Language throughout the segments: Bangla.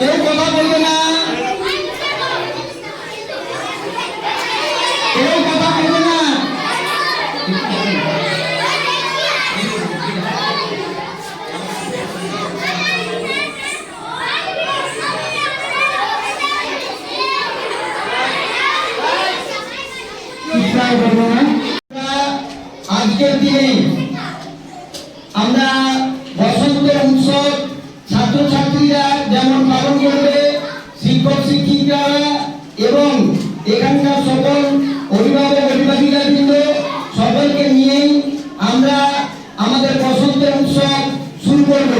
কেউ কথা বলবে না। কেউ কথা বলবে না। আজকের দিনে পালন করবে শিক্ষক, শিক্ষিকা এবং এখানকার সকল অভিভাবক, অভিভাবিকা বৃন্দ সকলকে নিয়েই আমরা আমাদের বসন্তের উৎসব শুরু করব।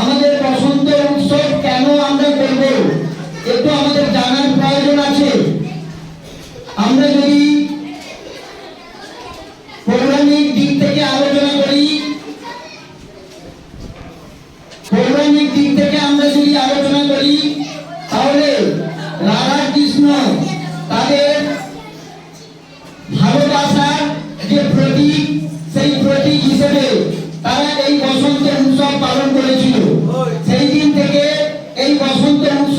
আমাদের বসন্তের উৎসব কেন আমরা করব? একটু আমাদের রাধা কৃষ্ণ তাদের ভালোবাসার যে প্রতীক, সেই প্রতীক হিসেবে তারা এই বসন্তের উৎসব পালন করেছিল। সেই দিন থেকে এই বসন্তের উৎসব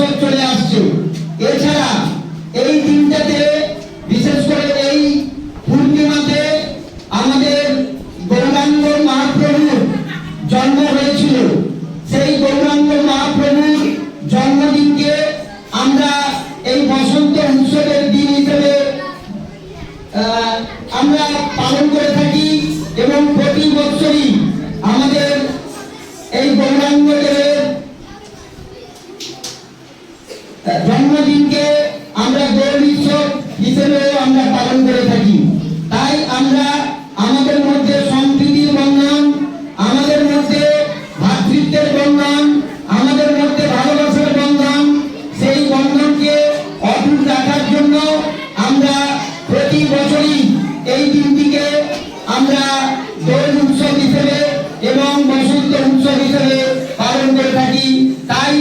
করে থাকি এবং প্রতি বছরই আমাদের এই জন্মদিনকে আমরা গৌর উৎসব আমরা পালন করে থাকি। তাই আমরা আমাদের মধ্যে সম্প্রীতির বন্ধন, আমাদের মধ্যে ভ্রাতৃত্বের বন্ধন, আমাদের মধ্যে ভালোবাসার বন্ধন, সেই বন্ধনকে অটুট রাখার জন্য আমরা প্রতি বছরই এই দিনটিকে আমরা দোল উৎসব হিসেবে এবং বসন্ত উৎসব হিসেবে পালন করে থাকি। তাই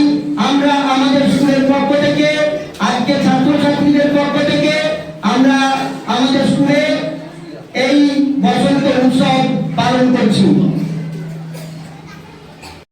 আমরা আমাদের স্কুলের পক্ষ থেকে, আজকে ছাত্রছাত্রীদের পক্ষ থেকে আমরা আমাদের স্কুলে এই বসন্ত উৎসব পালন করছি।